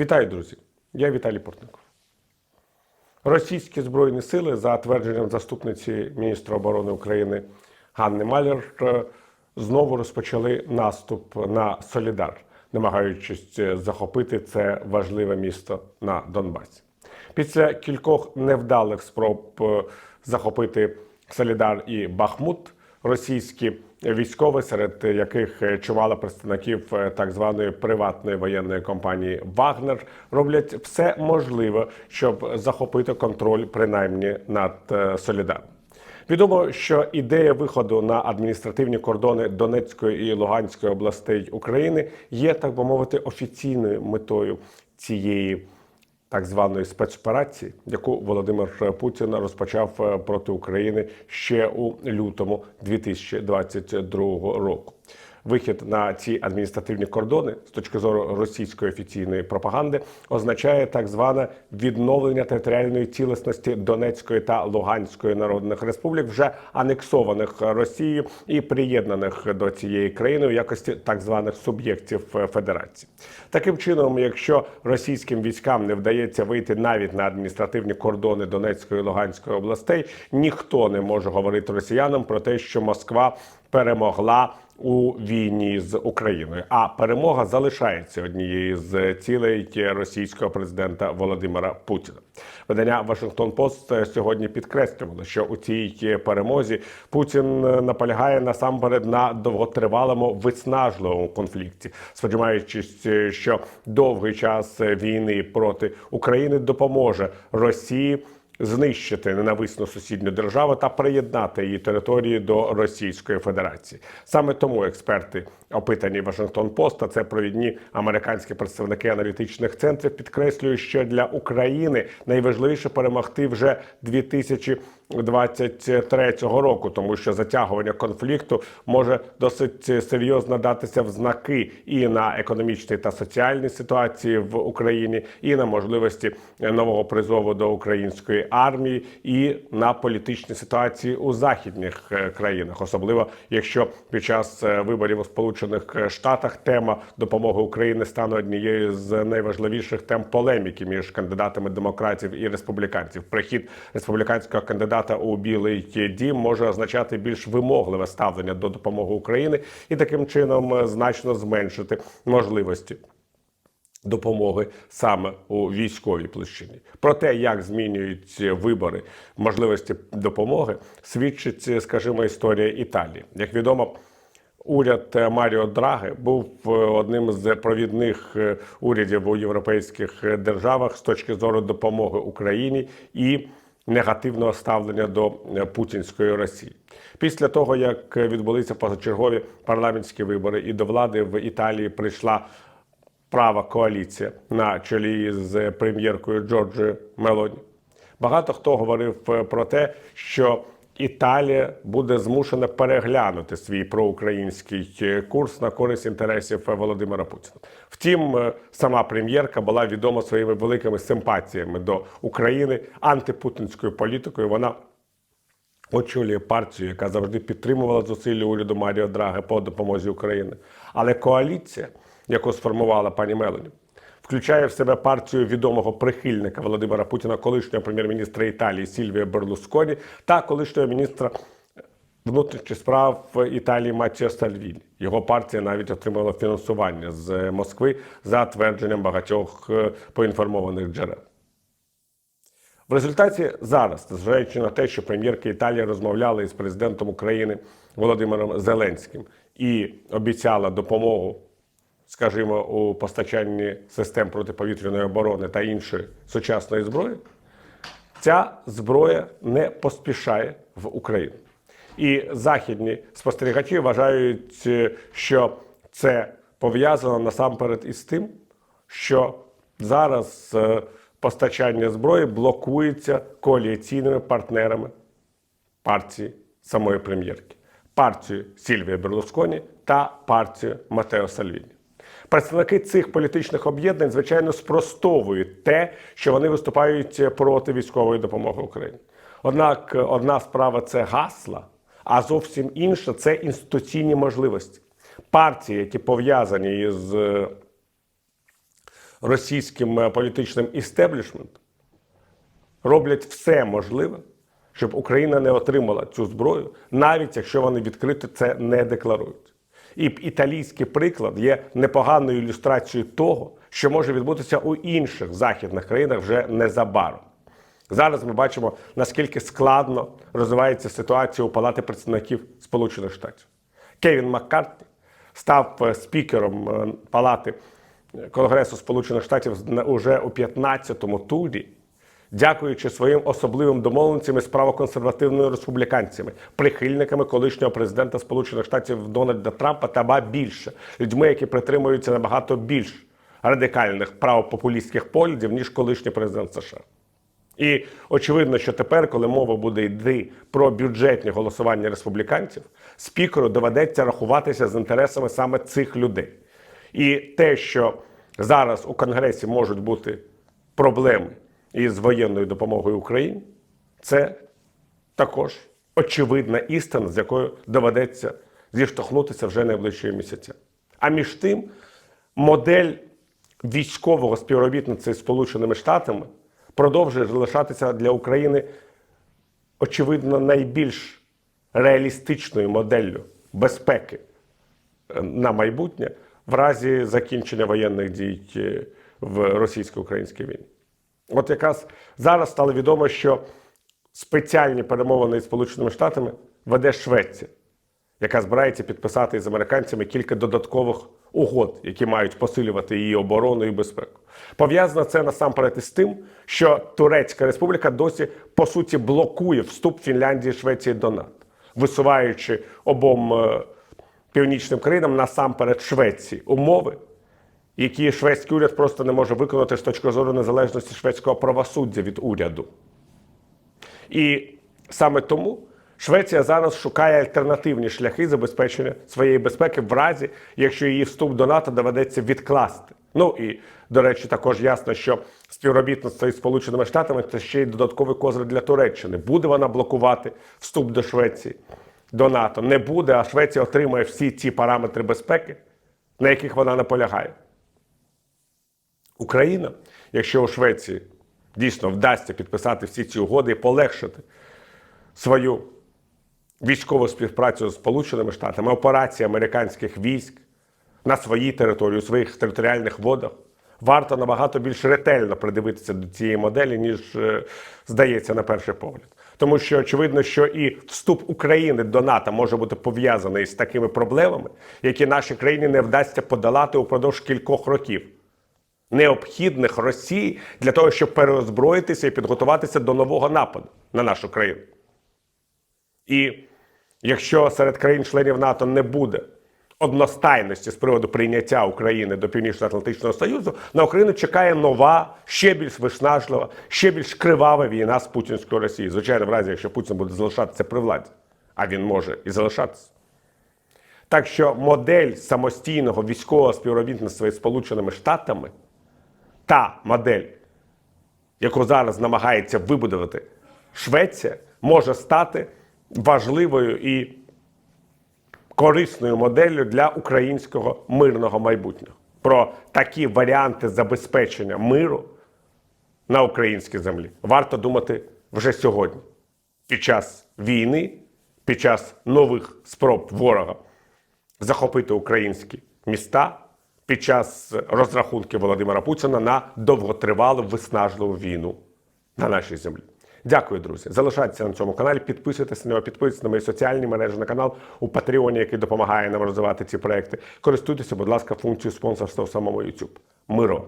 Вітаю, друзі! Я Віталій Портников. Російські збройні сили, за твердженням заступниці міністра оборони України Ганни Маляр, е, знову розпочали наступ на Солідар, намагаючись е, захопити це важливе місто на Донбасі. Після кількох невдалих спроб е, захопити Солідар і Бахмут, російські військові, серед яких е, представників е, так званої приватної воєнної компанії Вагнер, роблять все можливе, щоб захопити контроль принаймні над е, Солідаром. Відомо, що ідея виходу на адміністративні кордони Донецької і Луганської областей України є, так би мовити, офіційною метою цієї так званої спецоперації, яку Володимир Путін розпочав е, проти України ще у лютому 2022 року. Вихід на ці адміністративні кордони з точки зору російської офіційної пропаганди означає так зване відновлення територіальної цілісності Донецької та Луганської народних республік, вже анексованих Росією і приєднаних до цієї країни у якості так званих суб'єктів федерації. Таким чином, якщо російським військам не вдається вийти навіть на адміністративні кордони Донецької і Луганської областей, ніхто не може говорити росіянам про те, що Москва перемогла у війні з Україною. А перемога залишається однією з цілей російського президента Володимира Путіна. Видання Вашингтон Пост сьогодні підкреслювало, що у цій перемозі Путін наполягає насамперед на довготривалому виснажливому конфлікті, сподіваючись, що довгий час війни проти України допоможе Росії знищити ненависну сусідню державу та приєднати її території до Російської Федерації. Саме тому експерти, опитані Вашингтон Пост, та це провідні американські представники аналітичних центрів, підкреслюють, що для України найважливіше перемогти вже 2023 року, тому що затягування конфлікту може досить серйозно датися в знаки і на економічній та соціальній ситуації в Україні, і на можливості нового призову до української армії, і на політичній ситуації у західних е, країнах, особливо якщо під час е, виборів у Сполучених Штатах тема допомоги України стане однією з найважливіших тем полеміки між кандидатами демократів і республіканців. Прихід республіканського кандидата у Білий Дім може означати більш вимогливе ставлення до допомоги України і таким чином е, значно зменшити можливості. Допомоги саме у військовій площині про те, як змінюються вибори можливості допомоги, свідчить, скажімо, історія Італії. Як відомо, уряд Маріо Драги був е, одним з провідних е, урядів у європейських державах з точки зору допомоги Україні і негативного ставлення до е, путінської Росії. Після того як відбулися позачергові парламентські вибори, і до влади в Італії прийшла права коаліція на чолі з прем'єркою Джорджою Мелоні. Багато хто говорив е, про те, що Італія буде змушена переглянути свій проукраїнський е, курс на користь інтересів Володимира Путіна. Втім, е, сама прем'єрка була відома своїми великими симпатіями до України антипутінською політикою. Вона очолює партію, яка завжди підтримувала зусилля уряду Маріо Драги по допомозі Україні. Але коаліція, яку сформувала пані Мелоні, включає в себе партію відомого прихильника Володимира Путіна, колишнього прем'єр-міністра Італії Сільвія Берлусконі та колишнього міністра внутрішніх справ Італії Матіо Сальвілі. Його партія навіть отримала фінансування з Москви за твердженням багатьох е, поінформованих джерел. В результаті зараз, зважаючи на те, що прем'єрка Італії розмовляла із президентом України Володимиром Зеленським і обіцяла допомогу, скажімо, у постачанні систем протиповітряної оборони та іншої сучасної зброї, ця зброя не поспішає в Україну. І західні спостерігачі вважають, е, що це пов'язано насамперед із тим, що зараз е, постачання зброї блокується коаліційними партнерами партії самої прем'єрки, партією Сільвія Берлусконі та партією Матео Сальвіні. Представники цих політичних об'єднань, звичайно, спростовують те, що вони виступають проти військової допомоги Україні. Однак одна справа це гасла, а зовсім інша це інституційні можливості. Партії, які пов'язані із російським е, політичним істеблішментом роблять все можливе, щоб Україна не отримала цю зброю, навіть якщо вони відкрито це не декларують. І італійський приклад є непоганою ілюстрацією того, що може відбутися у інших західних країнах вже незабаром. Зараз ми бачимо, наскільки складно розвивається ситуація у Палати представників Сполучених Штатів. Кевін Маккартні став е, спікером е, Палати Конгресу Сполучених Штатів уже у 15-му турі, дякуючи своїм особливим домовленцям із правоконсервативними республіканцями, прихильниками колишнього президента Сполучених Штатів Дональда Трампа та ба більше людьми, які притримуються набагато більш радикальних правопопулістських поглядів, ніж колишній президент США. І очевидно, що тепер, коли мова буде йти про бюджетні голосування республіканців, спікеру доведеться рахуватися з інтересами саме цих людей. І те, що зараз у Конгресі можуть бути проблеми із воєнною допомогою Україні, це також очевидна істина, з якою доведеться зіштовхнутися вже найближчі місяця. А між тим, модель військового співробітництва з Сполученими Штатами продовжує залишатися для України, очевидно, найбільш реалістичною моделлю безпеки е, на майбутнє в разі закінчення воєнних дій е, в російсько-українській війні. От якраз зараз стало відомо, що спеціальні перемовини із Сполученими Штатами веде Швеція, яка збирається підписати з американцями кілька додаткових угод, які мають посилювати її оборону і безпеку. Пов'язано це насамперед із тим, що Турецька Республіка досі по суті блокує вступ Фінляндії Швеції до НАТО, висуваючи обом е, північним країнам насамперед Швеції умови, які шведський уряд просто не може виконати з точки зору незалежності шведського правосуддя від уряду. І саме тому Швеція зараз шукає альтернативні шляхи забезпечення своєї безпеки в разі, якщо її вступ до НАТО доведеться відкласти. Ну і до речі, також ясно, що співробітництво із Сполученими Штатами це ще й додатковий козир для Туреччини. Буде вона блокувати вступ до Швеції до НАТО? Не буде, а Швеція отримає всі ці параметри безпеки, на яких вона наполягає. Україна, якщо у Швеції дійсно вдасться підписати всі ці угоди і полегшити свою військову співпрацю з Сполученими Штатами, операції американських військ на своїй території, у своїх територіальних водах, варто набагато більш ретельно придивитися до цієї моделі, ніж е, здається на перший погляд. Тому що очевидно, що і вступ України до НАТО може бути пов'язаний з такими проблемами, які нашій країні не вдасться подолати упродовж кількох років необхідних Росії для того, щоб переозброїтися і підготуватися до нового нападу на нашу країну. І якщо серед країн-членів НАТО не буде одностайності з приводу прийняття України до Північно-Атлантичного Союзу, на Україну чекає нова, ще більш виснажлива, ще більш кривава війна з путінською Росією. Звичайно, в разі, якщо Путін буде залишатися при владі, а він може і залишатися. Так що модель самостійного військового співробітництва із Сполученими Штатами та модель, яку зараз намагається вибудувати Швеція, може стати важливою і корисною моделлю для українського мирного майбутнього. Про такі варіанти забезпечення миру на українській землі варто думати вже сьогодні, під час війни, під час нових спроб ворога захопити українські міста під час розрахунки Володимира Путіна на довготривалу виснажливу війну на нашій землі. Дякую, друзі. Залишайтеся на цьому каналі, підписуйтесь на нього, підписуйтесь на мої соціальні мережі на канал у Патреоні, який допомагає нам розвивати ці проекти. Користуйтеся, будь ласка, функцією спонсорства в самому YouTube. Миро!